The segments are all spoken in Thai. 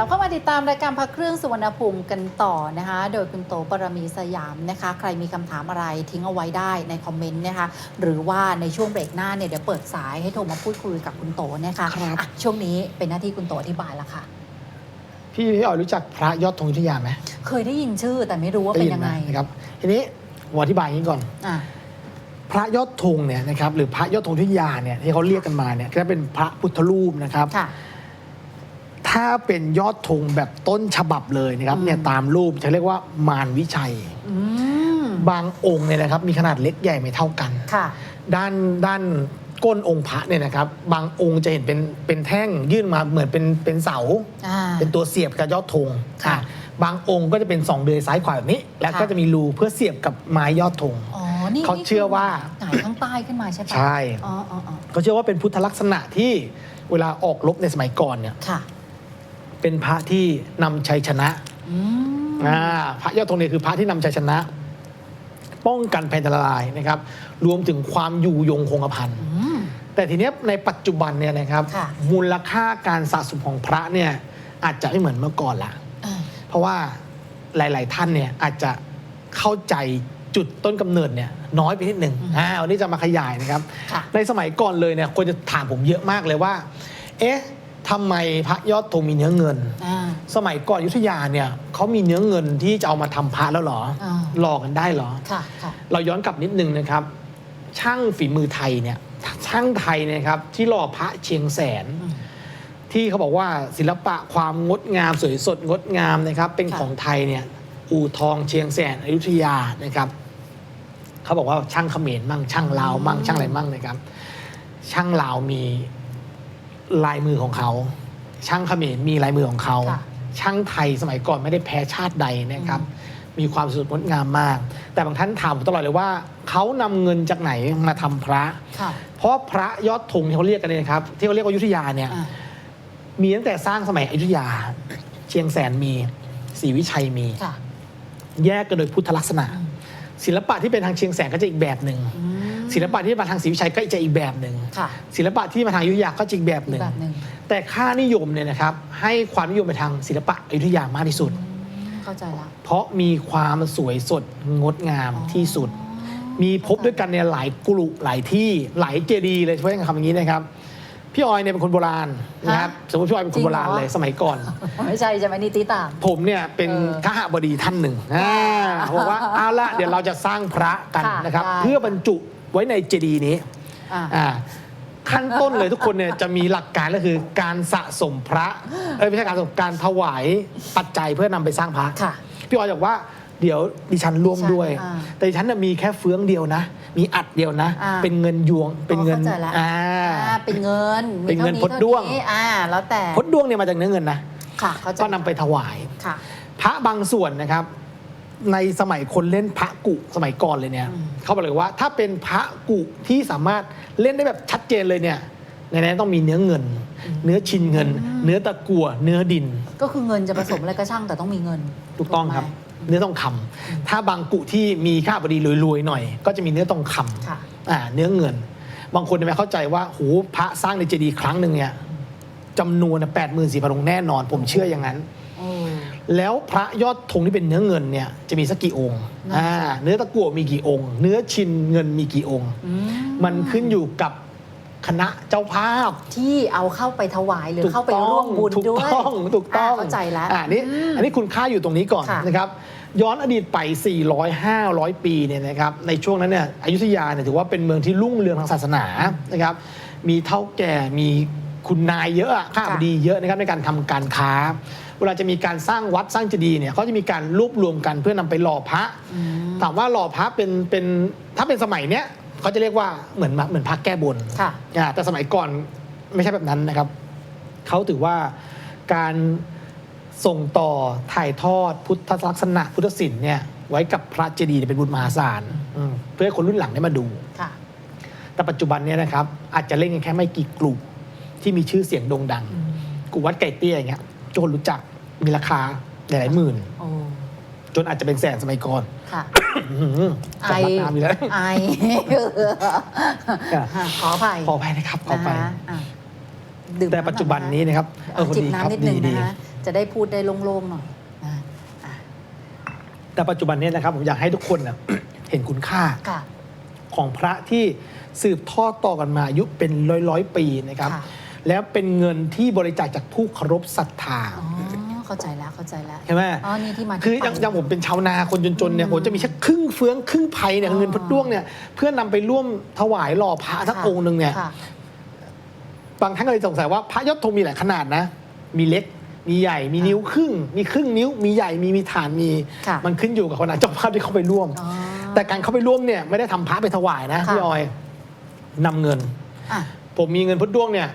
ลับเข้ามาติดตามรายการพักเครื่องสุวรรณภูมิกันต่อนะคะ โดยคุณโตปรมีสยามนะคะ ใครมีคำถามอะไรทิ้งเอาไว้ได้ในคอมเมนต์นะคะ หรือว่าในช่วงเบรกหน้าเนี่ยเดี๋ยวเปิดสายให้โทรมาพูดคุยกับคุณโตนะคะครับอะช่วงนี้เป็นหน้าที่คุณโตอธิบายแล้วค่ะ พี่พี่อ๋อยรู้จักพระยอดธงอยุธยาไหมเคยได้ยินชื่อแต่ไม่รู้ว่าเป็นยังไงด้นะครับทีนี้ผมอธิบายอย่างนี้ก่อนอะพระยอดธงเนี่ยนะครับหรือพระยอดธงอยุธยาเนี่ยที่เขาเรียกกันมาเนี่ยก็เป็นพระพุทธรูปนะครับค่ะ ถ้าเป็นยอดธงแบบต้นฉบับเลยนะครับอืมเนี่ยตามรูปจะเรียกว่ามารวิชัย อืมบางองค์เนี่ยนะครับมีขนาดเล็กใหญ่ไม่เท่ากัน ค่ะ ด้านด้านก้นองค์พระเนี่ยนะครับ บางองค์จะเห็นเป็นเป็นแท่งยื่นมาเหมือนเป็นเป็นเสา อ่า เป็นตัวเสียบกับยอดธงค่ะอะบางองค์ก็จะเป็นสองเดือยซ้ายขวาแบบนี้ แล้วค่ะ ก็จะมีรูเพื่อเสียบกับไม้ยอดธง อ๋อ นี่เขาเชื่อว่า หงายข้างใต้ขึ้นมาใช่ปะใช่ อ๋ออ๋ออ๋อเขาเชื่อว่าเป็นพุทธลักษณะที่เวลาออกรบในสมัยก่อนเนี่ย ค่ะ เป็นพระที่นำชัยชนะอืมอ่าพระยอดธงเนี่ยคือพระที่นำชัยชนะ ป้องกันภัยอันตรายนะครับ รวมถึงความอยู่ยงคงกระพันอืมแต่ทีเนี้ยในปัจจุบันเนี่ยนะครับ ค่ะ มูลค่าการสะสมของพระเนี่ยอาจจะไม่เหมือนเมื่อก่อนละอ่าเพราะว่าหลาย ๆ ท่านเนี่ยอาจจะเข้าใจจุดต้นกำเนิดเนี่ยน้อยไปนิดหนึ่งอ่าวันนี้จะมาขยายนะครับ ค่ะ ในสมัยก่อนเลยเนี่ยคนจะถามผมเยอะมากเลยว่า เอ๊ะ ทำไมพระยอดธงมีเนื้อเงิน อ่า สมัยก่อนอยุธยาเนี่ยเขามีเนื้อเงินที่จะเอามาทำพระแล้วเหรออ่า หลอกกันได้เหรอ ค่ะค่ะเราย้อนกลับนิดนึงนะครับ ช่างฝีมือไทยเนี่ยช่างไทยเนยครับที่หล่อพระเชียงแสน อืม ที่เขาบอกว่าศิลปะความงดงามสวยสดงดงามนะครับ เป็นค่ะ ของไทยเนี่ยอู่ทองเชียงแสนอยุธยานะครับเขาบอกว่าช่างเขมรมั่งช่างลาวมั่งช่างอะไรมั่งนะครับ ช่างลาวมี ลายมือของเขา ช่างเขมรมีลายมือของเขา ค่ะช่างไทยสมัยก่อนไม่ได้แพ้ชาติใดนะครับ มีความสวยสดงดงามมาก แต่บางท่านถามผมตลอดเลยว่าเขานำเงินจากไหนมาทำพระ ค่ะ เพราะพระยอดธงที่เขาเรียกกันเนี่ยนะครับที่เขาเรียกว่าอยุธยาเนี่ย อ่า มีตั้งแต่สร้างสมัยอยุธยา เชียงแสนมีศรีวิชัยมี ค่ะ แยกกันโดยพุทธลักษณะอืมศิลปะที่เป็นทางเชียงแสนก็จะอีกแบบหนึ่ง อืม ศิลปะที่มาทางศรีวิชัยก็จะอีกแบบหนึ่งค่ะศิลปะที่มาทางอยุธยาก็จะอีกแบบหนึ่งแบบหนึ่งแต่ค่านิยมเนี่ยนะครับให้ความนิยมไปทางศิลปะอยุธยามากที่สุดอืมเข้าใจละ เพราะมีความสวยสดงดงามที่สุด มีพบด้วยกันเนี่ยหลายกลุ่หลายที่หลายเจดีย์เลยใช้คำอย่างนี้นะครับพี่ออยเนี่ยเป็นคนโบราณนะครับฮะสมมติพี่ออยเป็นคนโบราณจริงเหรอเลยสมัยก่อน ไม่ใช่ใช่ไหมนี่ตีตาม ผมเนี่ยเป็นเออขหบดีท่านหนึ่งอ่าบอกว่าเอาละเดี๋ยวเราจะสร้างพระกันค่ะนะครับได้เพื่อบรรจุ ไว้ในเจดีย์นี้อ่า อ่าขั้นต้นเลยทุกคนเนี่ยจะมีหลักการก็คือการสะสมพระเอ้ยไม่ใช่การสะสมการถวายปัจจัยเพื่อนำไปสร้างพระ ค่ะพี่ออยบอกว่าเดี๋ยวดิฉันร่วมดิฉันด้วยอ่าแต่ดิฉันน่ะมีแค่เฟื้องเดียวนะ มีอัดเดียวนะ อ่า เป็นเงินยวงเป็นเงินอ๋อเข้าใจละอ่า อ่าเป็นเงินมีเป็นเงินท่าพดด้วง เท่านี้อ่า แล้วแต่พดด้วงเนี่ยมาจากเนื้อเงินนะค่ะ เข้าใจก็นำไปถวาย ค่ะ พระบางส่วนนะครับ ในสมัยคนเล่นพระกุสมัยก่อนเลยเนี่ยอืมเขาบอกเลยว่าถ้าเป็นพระกุที่สามารถเล่นได้แบบชัดเจนเลยเนี่ยในนั้นต้องมีเนื้อเงิน เนื้อชินเงิน เนื้อตะกั่วเนื้อดิน ก็คือเงินจะผสมอะไรก็ช่างแต่ต้องมีเงิน ถูกต้องครับไหมเนื้อทองคำถ้าบางกุที่มีค่าบดีรวยๆหน่อย ก็จะมีเนื้อทองคำค่ะอ่าเนื้อเงิน บางคนไม่เข้าใจว่าโหพระสร้างในเจดีย์ครั้งหนึ่งเนี่ยจำนวนแปดหมื่นสี่พันองค์แน่นอน ผมเชื่ออย่างนั้นโอ้ แล้วพระยอดธงที่เป็นเนื้อเงินเนี่ยจะมีสักกี่องค์นั่นสิอ่าเนื้อตะกั่วมีกี่องค์ เนื้อชินเงินมีกี่องค์อืมันขึ้นอยู่กับคณะเจ้าภาพ ที่เอาเข้าไปถวายหรือเข้าไปร่วมบุญถูกด้วยต้อง ถูกต้องาเข้าใจแล้วอ่านี่มอันนี้คุณค่าอยู่ตรงนี้ก่อนค่ะนะครับ ย้อนอดีตไป 400 500 ปีเนี่ยนะครับ ในช่วงนั้นเนี่ย อยุธยาเนี่ยถือว่าเป็นเมืองที่รุ่งเรืองทางศาสนานะครับ มีเท่าแก่ มีคุณนายเยอะอะข้าบดีเยอะนะครับในการทำการค้า เวลาจะมีการสร้างวัดสร้างเจดีย์เนี่ยเขาจะมีการรวบรวมกันเพื่อนำไปหล่อพระอืมถามว่าหล่อพระเป็นเป็นถ้าเป็นสมัยเนี้ยเขาจะเรียกว่าเหมือนเหมือนพระแก้บนค่ะอ่าแต่สมัยก่อนไม่ใช่แบบนั้นนะครับเขาถือว่าการส่งต่อถ่ายทอดพุทธลักษณะพุทธศิลป์เนี่ยไว้กับพระเจดีย์เนี่ยเป็นบุญมหาศาลอืมเพื่อให้คนรุ่นหลังได้มาดูค่ะแต่ปัจจุบันเนี่ยนะครับอาจจะเล่นกันแค่ไม่กี่กลุ่มที่มีชื่อเสียงโด่งดังอืมกลุ่มวัดไก่เตี้ยอย่างเงี้ยทุกคนรู้จัก มีราคาหลายๆหมื่น โอ้จนอาจจะเป็นแสนสมัยก่อนค่ะ อื้อหือไอ สำลักน้ำอยู่แล้ว ไอขออภัยขออภัยนะครับขออภัยนะคะอะดื่มแต่ปัจจุบันนี้นะครับเออพอจิบดีครับน้ำนิดนึงดีนะคะๆจะได้พูดได้โล่งๆหน่อยนะอะแต่ปัจจุบันเนี้นะครับผมอยากให้ทุกคนนะ เห็นคุณค่า ค่ะ ของพระที่สืบทอดต่อกันมาอายุเป็นร้อยร้อยๆปีนะครับ ค่ะ แล้วเป็นเงินที่บริจาคจากผู้เคารพศรัทธา อ๋อ เข้าใจแล้วเข้าใจแล้วใช่ไหมอ๋อนี่ที่มาที่คือไปอย่างอย่างผมเป็นชาวนาคนจนๆเนี่ยอืมผมจะมีแค่ครึ่งเฟืองครึ่งไผ่เนี่ยอ๋อเงินพดด้วงเนี่ยเพื่อนำไปร่วมถวายหล่อพระทั้งค่ะองค์หนึ่งเนี่ยค่ะบางท่านก็เลยสงสัยว่าพระยอดธงมีหลายขนาดนะ มีเล็กมีใหญ่มีนิ้วครึ่ง มีครึ่งนิ้ว มีใหญ่มีมีฐานมีค่ะมันขึ้นอยู่กับคณะเจ้าภาพที่เขาไปร่วมอ๋อแต่การเข้าไปร่วมเนี่ยไม่ได้ทำพระไปถวายนะค่ะพี่ออยนำเงินอะผมมีเงินพุทธด้วงเนี่ย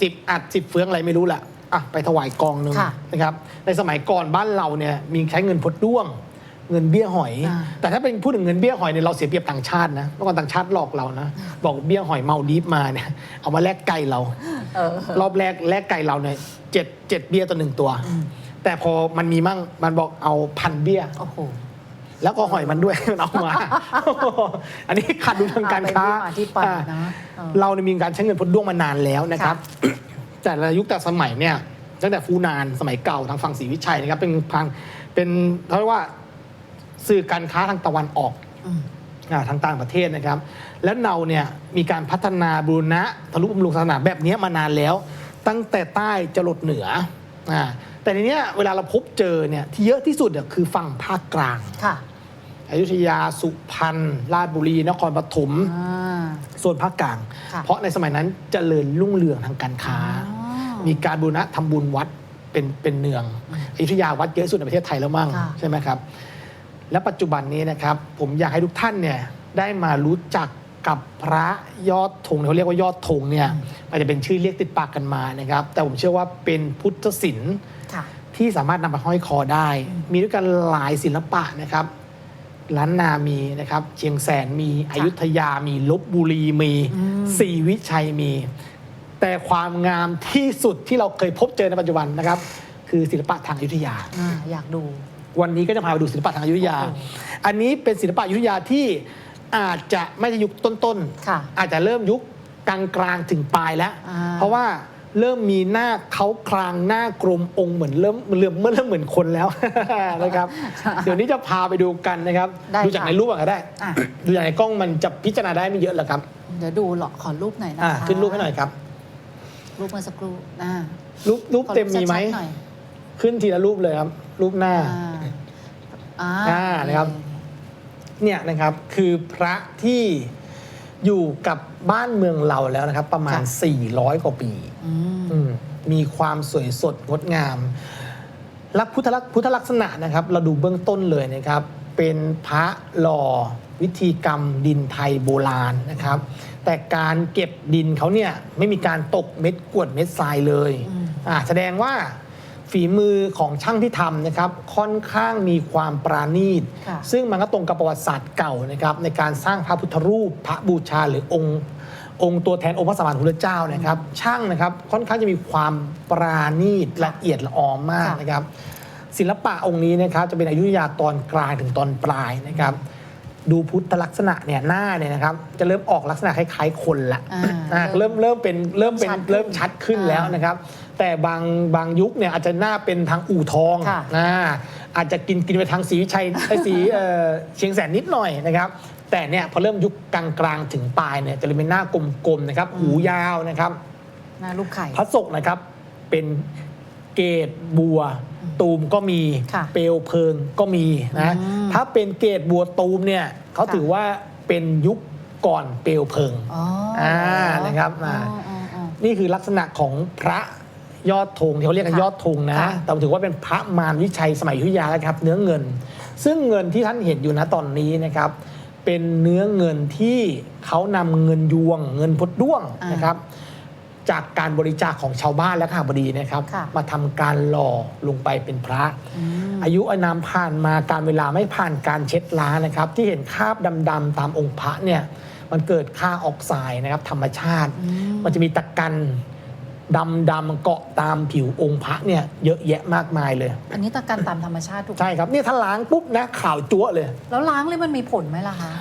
สิบอัดสิบเฟืองอะไรไม่รู้แหละ อะไปถวายกองหนึ่งค่ะนะครับในสมัยก่อนบ้านเราเนี่ยมีใช้เงินพุทธด้วง เงินเบี้ยหอย อ่า แต่ถ้าเป็นพูดถึงเงินเบี้ยหอยเนี่ยเราเสียเปรียบต่างชาตินะเมื่อก่อนต่างชาติหลอกเรานะบอกเบี้ยหอยเมาดีฟมาเนี่ยเอามาแลกไก่เรา เออ รอบแรกแลกไก่เราเนี่ยเจ็ดเจ็ดเบี้ยต่อหนึ่งตัวอืมแต่พอมันมีมั่งมันบอกเอาพันเบี้ย โอ้โห แล้วก็หอยมันด้วย มันเอามา อันนี้ขาดดุลทางการค้าอ่าเป็นที่มาที่ไปอ่านะเออเราเนี่ยมีการใช้เงินพดด้วงมานานแล้วนะครับ แต่ละยุคแต่สมัยเนี่ยตั้งแต่ฟูนานสมัยเก่าทางฝั่งศรีวิชัยนะครับเป็นทางเป็นเขาเรียกว่าสื่อการค้าทางตะวันออกอืมอ่าทางต่างประเทศนะครับ แล้วเราเนี่ยมีการพัฒนาบูรณะทะลุบำรุงศาสนาแบบนี้มานานแล้ว ตั้งแต่ใต้จรดเหนืออ่าแต่ทีเนี้ยเวลาเราพบเจอเนี่ยที่เยอะที่สุดเนี่ยคือฝั่งภาคกลางค่ะ อยุธยาสุพรรณราชบุรีนครปฐมอ่าโซนภาคกลาง ค่ะ เพราะในสมัยนั้นเจริญรุ่งเรืองทางการค้าอ๋อมีการบูรณะทำบุญวัดเป็นเป็นเนืองอยุธยาวัดเยอะสุดในประเทศไทยแล้วมั่งค่ะ ใช่ไหมครับ และปัจจุบันนี้นะครับ ผมอยากให้ทุกท่านเนี่ยได้มารู้จักกับพระยอดธงเขาเรียกว่ายอดธงเนี่ยอาจจะเป็นชื่อเรียกติดปากกันมานะครับ แต่ผมเชื่อว่าเป็นพุทธศิลป์ ค่ะ ที่สามารถนำมาห้อยคอได้ มีด้วยกันหลายศิลปะนะครับ ล้านนามีนะครับเชียงแสนมีอยุธยามีลบบุรีมีอืมศรีวิชัยมี แต่ความงามที่สุดที่เราเคยพบเจอในปัจจุบันนะครับ คือศิลปะทางอยุธยาอ่าอยากดู วันนี้ก็จะพาไปดูศิลปะทางอยุธยาโอ้โหอันนี้เป็นศิลปะอยุธยาที่อาจจะไม่ใช่ยุคต้นค่ะๆอาจจะเริ่มยุคกลางๆถึงปลายแล้วอ่าเพราะว่า เริ่มมีหน้าเขาคลางหน้ากลมองค์เหมือนเริ่มเริ่มเมื่อเริ่มเหมือนคนแล้ว นะครับ เดี๋ยวนี้จะพาไปดูกันนะครับ ได้ดูจากค่ะในรูปก่อนก็ได้ อะ ดูจากในกล้องมันจะพิจารณาได้ไม่เยอะหรอกครับเดี๋ยวดูหรอขอรูปหน่อยนะอะคะขึ้นรูปให้หน่อยครับ รูปเมื่อสักครู่อ่ารูปรูปขอเต็มมีไหม ชัดๆน่อยขึ้นทีละรูปเลยครับ รูปหน้า อ่าอ่าอ่านะครับ เนี่ยนะครับคือพระที่อยู่กับบ้านเมืองเราแล้วนะครับ ประมาณ 400 กว่าปี อืมอืมมีความสวยสดงดงามลักษณ์พุทธลักษณ์พุทธลักษณะนะครับ เราดูเบื้องต้นเลยนะครับ เป็นพระหล่อวิธีกรรมดินไทยโบราณนะครับ แต่การเก็บดินเขาเนี่ยไม่มีการตกเม็ดกรวดเม็ดทรายเลยอืมอ่าแสดงว่าฝีมือของช่างที่ทำนะครับ ค่อนข้างมีความปราณีตค่ะซึ่งมันก็ตรงกับประวัติศาสตร์เก่านะครับ ในการสร้างพระพุทธรูปพระบูชาหรือองค์ องค์ตัวแทนองค์พระสัมมาสัมพุทธเจ้านะครับ ช่างนะครับค่อนข้างจะมีความปราณีตละเอียดละออมมากค่ะนะครับ ศิลปะองค์นี้นะครับจะเป็นอยุธยาตอนกลางถึงตอนปลายนะครับ ดูพุทธลักษณะเนี่ยหน้าเนี่ยนะครับ จะเริ่มออกลักษณะคล้ายๆคนละอ่าอ่าเริ่มเริ่มเป็นเริ่มเป็นชัดขึ้นเริ่มชัดขึ้นแล้วนะครับ แต่บางบางยุคเนี่ยอาจจะหน้าเป็นทางอู่ทองค่ะอ่าอาจจะกินกินไปทางสีวิชัยไอ้สีเอ่อเชียงแสนนิดหน่อยนะครับ แต่เนี่ยพอเริ่มยุคกลางๆถึงปลายเนี่ยจะเริ่มเป็นหน้ากลมๆนะครับ หูยาวนะครับหน้ารูปไข่พระศกนะครับ เป็นเกตบัว ตูมก็มีค่ะเปลวเพลิงก็มีนะอืมถ้าเป็นเกตบัวตูมเนี่ยเขาค่ะถือว่าเป็นยุคก่อนเปลวเพลิงอ๋ออ่านะครับอ๋ออ่าอ๋ออ๋อนี่คือลักษณะของพระยอดธงที่เขาเรียกกันค่ะยอดธงนะค่ะแต่ถือว่าเป็นพระมารวิชัยสมัยอยุธยาแล้วครับ เนื้อเงิน ซึ่งเงินที่ท่านเห็นอยู่นะตอนนี้นะครับ เป็นเนื้อเงินที่เขานำเงินยวง เงินพดด้วงอ่านนะครับ จากการบริจาคของชาวบ้านและข้าบดีนะครับ ค่ะ มาทำการหล่อลงไปเป็นพระ อืม อายุอานามผ่านมาการเวลาไม่ผ่านการเช็ดล้างนะครับ ที่เห็นคราบดำๆตามองค์พระเนี่ยมันเกิดค่าออกไซด์นะครับธรรมชาติ อืม มันจะมีตะกัน ดำๆเกาะตามผิวองค์พระเนี่ยเยอะแยะมากมายเลย อันนี้ตะกันตามธรรมชาติถูกไหมใช่ครับเนี่ยถ้าล้างปุ๊บนะขาวจั๊วะเลย แล้วล้างเลยมันมีผลไหมล่ะคะ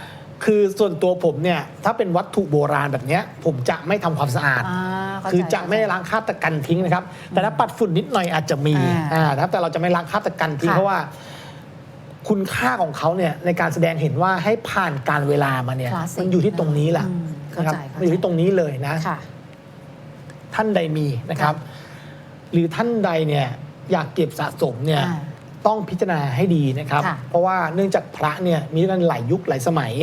คือส่วนตัวผมเนี่ยถ้าเป็นวัตถุโบราณแบบเนี้ยผมจะไม่ทำความสะอาด อ่าเข้าใจคือจะไม่ได้ล้างคราบตะกันทิ้งนะครับ แต่ถ้าปัดฝุ่นนิดหน่อยอาจจะมีอ่าอ่านะครับแต่เราจะไม่ล้างคราบตะกันทิ้งค่ะ เพราะว่า คุณค่าของเขาเนี่ยในการแสดงเห็นว่าให้ผ่านการเวลามาเนี่ยคลาสสิกมันอยู่ที่ตรงนี้แหละอืมเข้านะครับใจเข้าใจ มันอยู่ที่ตรงนี้เลยนะ ค่ะ ท่านใดมีนะครับ หรือท่านใดเนี่ยอยากเก็บสะสมเนี่ยอ่า ต้องพิจารณาให้ดีนะครับ ค่ะ เพราะว่าเนื่องจากพระเนี่ยมีด้วยกันหลายยุคหลายสมัย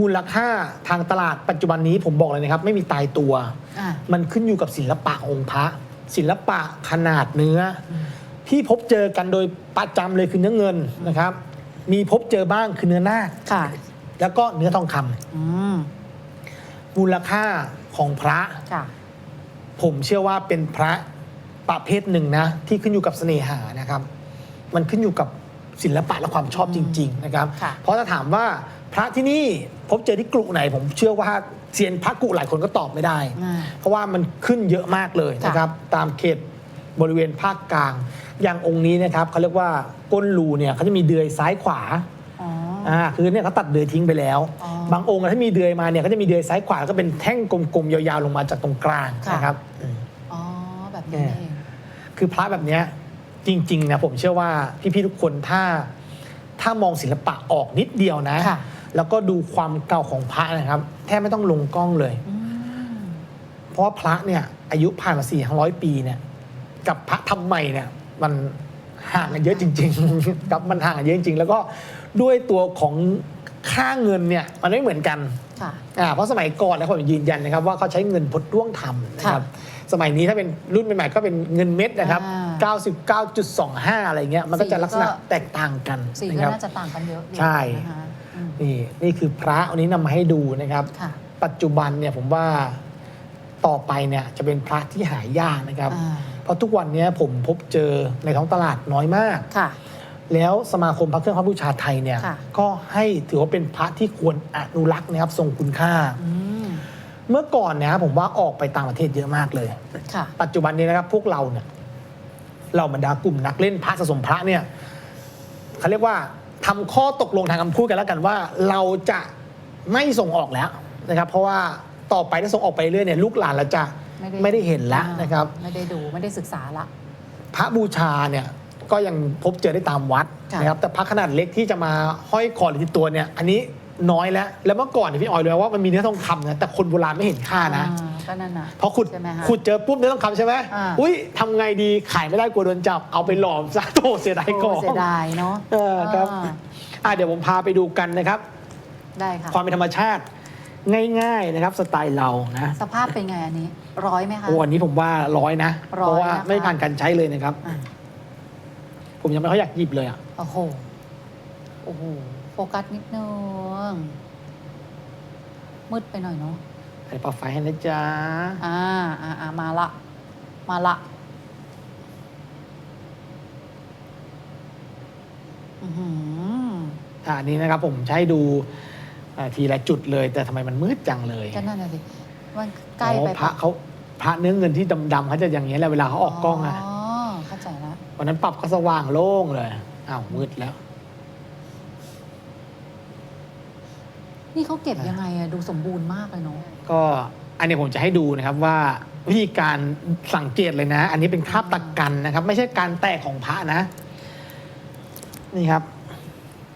มูลค่าทางตลาดปัจจุบันนี้ผมบอกเลยนะครับ ไม่มีตายตัว อ่า มันขึ้นอยู่กับศิลปะองค์พระ ศิลปะขนาดเนื้ออที่พบเจอกันโดยประจำเลยคือเนื้อเงินนะครับ มีพบเจอบ้างคือเนื้อนาคค่ะ แล้วก็เนื้อทองคำอืมมูลค่าของพระ ค่ะ ผมเชื่อว่าเป็นพระประเภทหนึ่งนะ ที่ขึ้นอยู่กับเสน่หานะครับ มันขึ้นอยู่กับศิลปะและความชอบจริง ๆ นะครับ ค่ะ เพราะถ้าถามว่าพระที่นี่พบเจอที่กรุไหน ผมเชื่อว่าเซียนพระกรุหลายคนก็ตอบไม่ได้ อ่า เพราะว่ามันขึ้นเยอะมากเลยนะครับ ตามเขตบริเวณภาคกลาง อย่างองค์นี้นะครับเขาเรียกว่าก้นรูเนี่ยเขาจะมีเดือยซ้ายขวา อ๋ออ่าคือเนี่ยเขาตัดเดือยทิ้งไปแล้ว อ๋อ บางองค์อะถ้ามีเดือยมาเนี่ยก็จะมีเดือยซ้ายขวาแล้วก็เป็นแท่งกลมๆยาวๆลงมาจากตรงกลางค่ะ นะครับอืม อ๋อ แบบนี้นี่เอง คือพระแบบเนี้ยจริงๆนะผมเชื่อว่าพี่ๆทุกคนถ้าถ้ามองศิลปะออกนิดเดียวนะ ค่ะ แล้วก็ดูความเก่าของพระนะครับ แทบไม่ต้องลงกล้องเลย อืมเพราะว่าพระเนี่ยอายุผ่านมาสี่ห้าร้อยปีเนี่ยกับพระทำใหม่เนี่ยมันห่างกันเยอะจริงๆกับมันห่างกันเยอะจริงๆ แล้วก็ ด้วยตัวของค่าเงินเนี่ยมันไม่เหมือนกันค่ะอ่าเพราะสมัยก่อนนะผมยืนยันนะครับว่าเขาใช้เงินพดร่วงทำนะครับสมัยนี้ถ้าเป็นรุ่นใหม่ๆก็เป็นเงินเม็ดนะครับอ่99.25 อะไรเงี้ยมันก็จะลักษณะสีก็แตกต่างกันสีนะก็ครับน่าจะต่างกันเยอะอยู่ใช่นะคะอืมนี่นี่คือพระวันนี้นำมาให้ดูนะครับค่ะปัจจุบันเนี่ยผมว่าต่อไปเนี่ยจะเป็นพระที่หายากนะครับอ่าเพราะทุกวันเนี้ยผมพบเจอในท้องตลาดน้อยมากค่ะ แล้วสมาคมพระเครื่องพระบูชาไทยเนี่ยค่ะ ก็ให้ถือว่าเป็นพระที่ควรอนุรักษ์นะครับทรงคุณค่า อืมเมื่อก่อนเนะผมว่าออกไปต่างประเทศเยอะมากเลย ค่ะ ปัจจุบันนี้นะครับพวกเราเนี่ยเราบรรดากลุ่มนักเล่นพระสะสมพระเนี่ยเขาเรียกว่าทำข้อตกลงทางคำพูดกันแล้วกันว่า เราจะไม่ส่งออกแล้วนะครับ เพราะว่าต่อไปถ้าส่งออกไปเรื่อยเนี่ยลูกหลานเราจะไม่ได้ไม่ได้เห็นแล้วอ่านะครับ ไม่ได้ดูไม่ได้ศึกษาละ พระบูชาเนี่ย ก็ยังพบเจอได้ตามวัดค่ะนะครับแต่พระขนาดเล็กที่จะมาห้อยคอหรือที่ตัวเนี่ยอันนี้น้อยแล้ว แล้วเมื่อก่อนเนี่ยพี่ออยรู้ไหมว่ามันมีเนื้อทองคำนะแต่คนโบราณไม่เห็นค่านะอ่าก็นั่นน่ะพอขุดใช่ไหมคะขุดเจอปุ๊บเนื้อทองคำใช่ไหมอ่าอุ้ยทำไงดีขายไม่ได้กลัวโดนจับเอาไปหลอมซะโตเสียดายก่อโอ้นเสียดายเนาะเออครับอ่าอะเดี๋ยวผมพาไปดูกันนะครับได้ค่ะความเป็นธรรมชาติง่ายๆนะครับสไตล์เรานะสภาพเป็นไงอันนี้ ร้อยไหมคะโอ้อันนี้ผมว่าร้อยนะร้อยเพราะว่านะคะไม่ผ่านการใช้เลยนะครับอะ ผมยังไม่ค่อยอยากหยิบเลยอะ โอ้โห โอ้โห โฟกัสนิดนึง มืดไปหน่อยเนาะ ใส่ปลั๊กไฟให้นะจ๊ะ อ่าอ่าอ่ามาละ มาละ อือหืออะอันนี้นะครับผมใช้ดูอ่าทีละจุดเลย แต่ทำไมมันมืดจังเลยก็นั่นน่ะสิมันใกล้อ๋อไปพระเขาพระเนื้อเงินที่ดำๆเขาจะอย่างนี้ยแหละเวลาเขาออกกล้องอะอ๋อเข้าใจแล้ ววันนั้นปรับก็สว่างโล่งเลยอ้าวมืดแล้ว นี่เขาเก็บยังไงอะดูสมบูรณ์มากเลยเนาะก็อันนี้ผมจะให้ดูนะครับว่าวิธีการสังเกตเลยนะ อันนี้เป็นคราบตะกันนะครับ ไม่ใช่การแตกของพระนะ นี่ครับ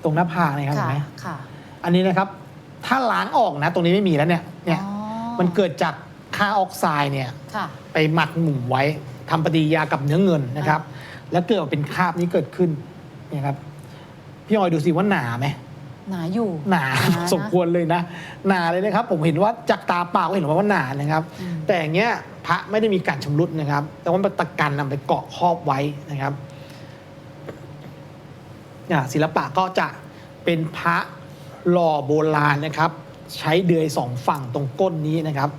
ตรงหน้าผากนี่ครับเห็นค่ะไหมค่ะ อันนี้นะครับ ถ้าล้างออกนะ ตรงนี้ไม่มีแล้วเนี่ยเนี่ย อ๋อมันเกิดจากค่าออกไซด์เนี่ย ค่ะ ไปหมักหมุมไว้ทำปฏิกิริยากับเนื้อเงินนะครับ แล้วเกิดเป็นคราบนี้เกิดขึ้นเนี่ยครับพี่ออยดูสิว่าหนาไหมหนาอยู่หนานะ สมควรเลยนะ หนาเลยนะครับ ผมเห็นว่าจากตาเปล่าก็เห็นว่าหนานะครับ อืม แต่อย่างเงี้ยพระไม่ได้มีการชำรุดนะครับ แต่ว่ามันตะกันนำไปเกาะครอบไว้นะครับอะศิลปะก็จะเป็นพระหล่อโบราณนะครับ ใช้เดือยสองฝั่งตรงก้นนี้นะครับ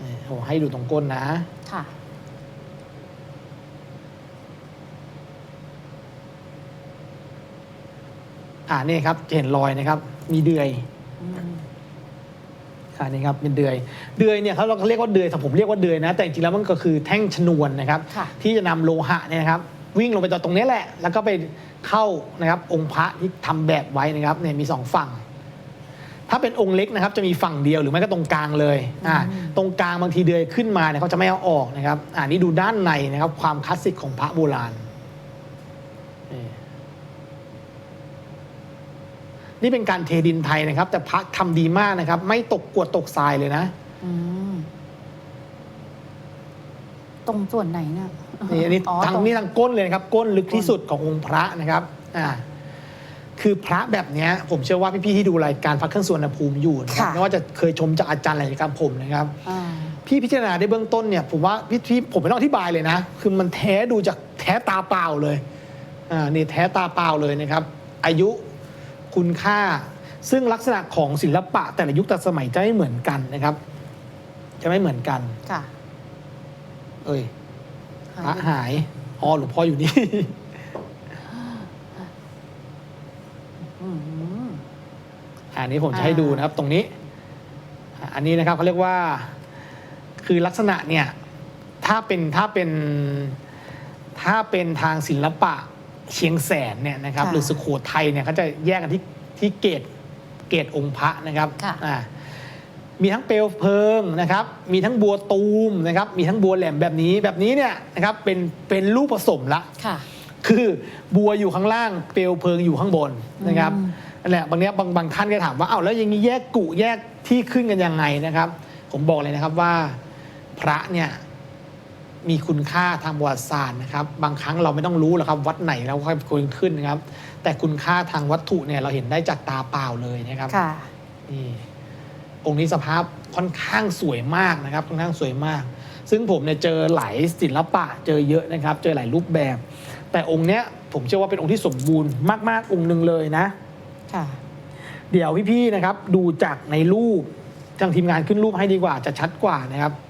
นี่ผมให้ดูตรงก้นนะ ค่ะ อ่านี่ครับจะเห็นรอยนะครับ มีเดือยอืมอ่านี่ครับเป็นเดือย เดือยเนี่ยเขาเราเรียกว่าเดือยแต่ผมเรียกว่าเดือยนะ แต่จริงๆแล้วมันก็คือแท่งชนวนนะครับ ค่ะที่จะนำโลหะเนี่ยนะครับ วิ่งลงไปจากตรงนี้แหละ แล้วก็ไปเข้านะครับ องค์พระที่ทำแบบไว้นะครับเนี่ยมีสองฝั่ง ถ้าเป็นองค์เล็กนะครับ จะมีฝั่งเดียวหรือไม่ก็ตรงกลางเลยอ่าอืมตรงกลางบางทีเดือยขึ้นมาเนี่ยเขาจะไม่เอาออกนะครับอ่านี่ดูด้านในนะครับ ความคลาสสิกของพระโบราณนี่ นี่เป็นการเทดินไทยนะครับ แต่พระทำดีมากนะครับ ไม่ตกกรวดตกทรายเลยนะอืมตรงส่วนไหนเนี่ยนี่อันนี้อ๋อทางตรงนี่ทางก้นเลยนะครับ ก้นลึกที่ก้นสุดขององค์พระนะครับ อ่า คือพระแบบเนี้ย ผมเชื่อว่าพี่ๆที่ดูรายการพระเครื่องสวนภูมิอยู่นะครับค่ะไม่ว่าจะเคยชมจากอาจารย์หลายๆการผมนะครับอ่าพี่พิจารณาได้เบื้องต้นเนี่ยผมว่าพี่พี่ผมไม่ต้องอธิบายเลยนะ คือมันแท้ดูจากแท้ตาเปล่าเลย อ่า นี่แท้ตาเปล่าเลยนะครับ อายุ คุณค่า ซึ่งลักษณะของศิลปะแต่ละยุคแต่ละสมัยจะไม่เหมือนกันนะครับ จะไม่เหมือนกัน ค่ะเอ้ยพระหายหายอ๋อหลวงพ่ออยู่นี่ อืม อันนี้ผมจะให้ดูนะครับตรงนี้ อันนี้นะครับเขาเรียกว่า คือลักษณะเนี่ย ถ้าเป็นถ้าเป็น ถ้าเป็นทางศิลปะ เชียงแสนเนี่ยนะครับค่ะหรือสุโขทัยเนี่ยเขาจะแยกกันที่ที่เกตเกตองค์พระนะครับค่ะ อ่ามีทั้งเปลวเพลิงนะครับ มีทั้งบัวตูมนะครับ มีทั้งบัวแหลมแบบนี้แบบนี้เนี่ยนะครับเป็นเป็นรูปผสมละ ค่ะ คือบัวอยู่ข้างล่างเปลวเพลิงอยู่ข้างบนนะครับอืม นั่นแหละบางเนี้ยบางบางท่านก็ถามว่าอ้าวแล้วอย่างนี้แยกกุแยกที่ขึ้นกันยังไงนะครับ ผมบอกเลยนะครับว่า พระเนี่ย มีคุณค่าทางประวัติศาสตร์นะครับ บางครั้งเราไม่ต้องรู้หรอกครับ วัดไหนแล้วค่อยควรขึ้นนะครับ แต่คุณค่าทางวัตถุเนี่ยเราเห็นได้จากตาเปล่าเลยนะครับค่ะ นี่องค์นี้สภาพค่อนข้างสวยมากนะครับ ค่อนข้างสวยมาก ซึ่งผมเนี่ยเจอหลายศิลปะ เจอเยอะนะครับ เจอหลายรูปแบบ แต่องค์เนี้ยผมเชื่อว่าเป็นองค์ที่สมบูรณ์มาก ๆ องค์หนึ่งเลยนะ ค่ะ เดี๋ยวพี่ๆนะครับ ดูจากในรูปทางทีมงานขึ้นรูปให้ดีกว่าจะชัดกว่านะครับอือฮึ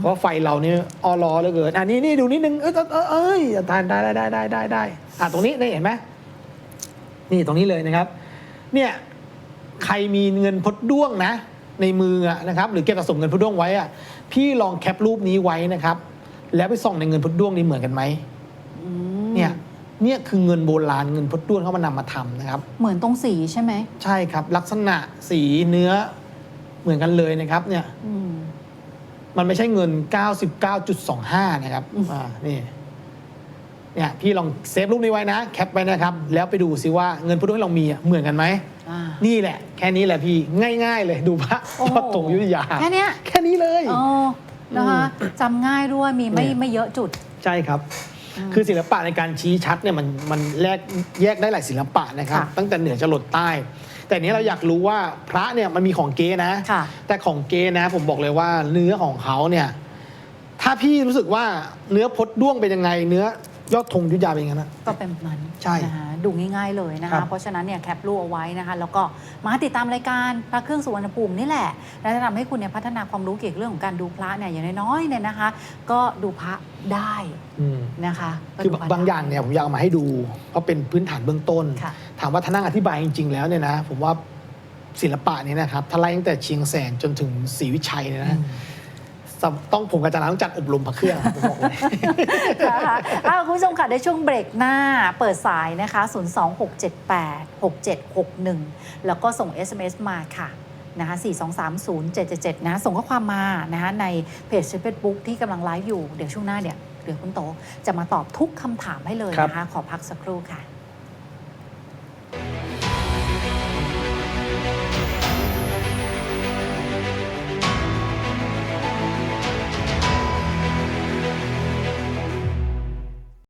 เพราะไฟเราเนี่ยออรอเหลือเกินอันนี้นี่ดูนิดนึงเอยเอยเอยเอ้ยได้ได้ได้ได้ได้ได้อะตรงนี้นี่เห็นไหมนี่ตรงนี้เลยนะครับ เนี่ยใครมีเงินพดด้วงนะ ในมืออะนะครับ หรือเก็บสะสมเงินพดด้วงไว้อะพี่ลองแคปรูปนี้ไว้นะครับ แล้วไปส่องในเงินพดด้วงนี้เหมือนกันไหมอืมเนี่ยเนี่ยคือเงินโบราณเงินพดด้วงเขามานำมาทำนะครับ เหมือนตรงสีใช่ไหมใช่ครับ ลักษณะสีเนื้อเหมือนกันเลยนะครับ เนี่ยอื มมันไม่ใช่เงิน 99.25 นะครับอืมอ่านี่เนี่ยพี่ลองเซฟรูปนี้ไว้นะแคปไว้นะครับ แล้วไปดูซิว่าเงินพุทธที่เรามีอะเหมือนกันไหม อ่า นี่แหละ แค่นี้แหละพี่ง่าย ๆ เลยดูพระโอ้โหวัดตรงอยุทธยา แค่เนี้ยแค่นี้เลย อ๋อนะคะจำง่ายด้วยมีไม่เนี่ย ไม่เยอะจุด ใช่ครับอืม คือศิลปะในการชี้ชัดเนี่ยมันมันแยกแยกได้หลายศิลปะนะครับ ค่ะตั้งแต่เหนือจรดใต้ แต่เนี้ยเราอยากรู้ว่าพระเนี่ยมันมีของเก๊นะ ค่ะแต่ของเกนะผมบอกเลยว่าเนื้อของเขาเนี่ยถ้าพี่รู้สึกว่าเนื้อพดด้วงเป็นยังไง เนื้อ ยอดธงยุทธยาเป็นยังไงนะ ก็เป็นแบบนั้นใช่นะคะดูง่ายๆเลยนะครัคะ บ เพราะฉะนั้นเนี่ยแคปรูปเอาไว้นะคะ แล้วก็มาติดตามรายการพระเครื่องสุวรรณภูมินี่แหละ และจะทำให้คุณเนี่ยพัฒนาความรู้เกี่ยวกับเรื่องของการดูพระเนี่ยอย่างน้อยๆเนี่ยนะคะ ก็ดูพระได้อืมนะคะก็คือดูพระบางอย่างเนี่ยผมอยากเอามาให้ดู เพราะเป็นพื้นฐานเบื้องต้น ค่ะ ถามว่าถ้านั่งอธิบายจริง ๆ แล้วเนี่ยนะ ผมว่าศิลปะเนี่ยนะครับถ้าไล่ตั้งแต่เชียงแสนจนถึงศรีวิชัยเนี่ยนะสำ ต้องผมกับอาจารย์ต้องจัดอบรมพระเครื่องผมบอกเลย นะคะอ้าวคุณผู้ชมค่ะในช่วงเบรกหน้าเปิดสายนะคะ 026786761 แล้วก็ส่ง SMS มาค่ะนะคะ4230777 นะส่งข้อความมานะคะในเพจเฟซบุ๊กที่กำลังไลฟ์อยู่ เดี๋ยวช่วงหน้าเนี่ยเดี๋ยวคุณโต จะมาตอบทุกคำถามให้เลยนะคะ ขอพักสักครู่ค่ะ